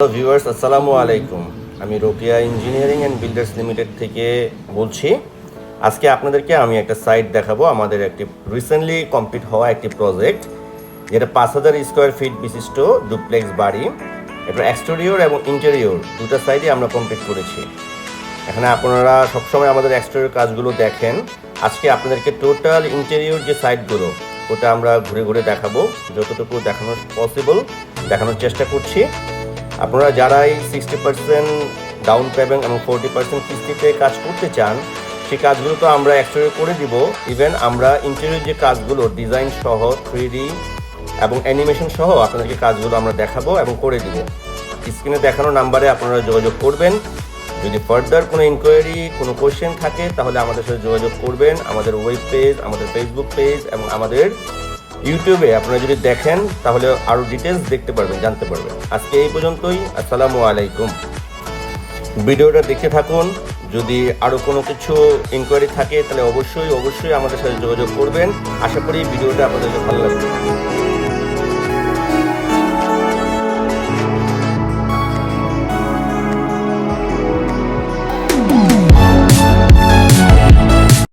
Hello viewers আসসালামু আলাইকুম। আমি Rokeya engineering and builders limited থেকে বলছি, আজকে আপনাদেরকে আমি একটা সাইট দেখাবো আমাদের একটি রিসেন্টলি কমপ্লিট হওয়া একটি প্রজেক্ট যেটা পাঁচ হাজার স্কোয়ার ফিট বিশিষ্ট ডুপ্লেক্স বাড়ি এটা এক্সটেরিয়র এবং ইন্টেরিয়র দুটো সাইডে আমরা কমপ্লিট করেছি। এখানে আপনারা সবসময় আমাদের এক্সটেরিয়র কাজগুলো দেখেন। আজকে আপনাদেরকে টোটাল ইন্টেরিয়র যে সাইটগুলো ওটা আমরা ঘুরে ঘুরে দেখাবো। যতটুকু দেখানো পসিবল দেখানোর চেষ্টা করছি। আপনারা যারাই সিক্সটি পার্সেন্ট ডাউন পেমেন্ট এবং ফোরটি পার্সেন্ট কিস্তিতে কাজ করতে চান, সেই কাজগুলো তো আমরা এক্সটেরিয়র করে দিব। ইভেন আমরা ইন্টেরিয়র যে কাজগুলো ডিজাইন সহ থ্রি এবং অ্যানিমেশন সহ আপনাদেরকে কাজগুলো আমরা দেখাবো এবং করে দিব। স্ক্রিনে দেখানো নাম্বারে আপনারা যোগাযোগ করবেন। যদি ফার্দার কোনো ইনকোয়ারি কোনো কোয়েশ্চেন থাকে, তাহলে আমাদের সাথে যোগাযোগ করবেন। আমাদের ওয়েব পেজ আমাদের ফেসবুক পেজ এবং আমাদের ইউটিউবে আপনারা যদি দেখেন, তাহলে আরও ডিটেলস দেখতে পারবেন, জানতে পারবেন। আজকে এই পর্যন্তই, আসসালামু আলাইকুম। ভিডিওটা দেখে থাকুন, যদি আরও কোনো কিছু ইনকোয়ারি থাকে, তাহলে অবশ্যই অবশ্যই আমাদের সাথে যোগাযোগ করবেন। আশা করি ভিডিওটা আপনাদের ভালো লাগবে।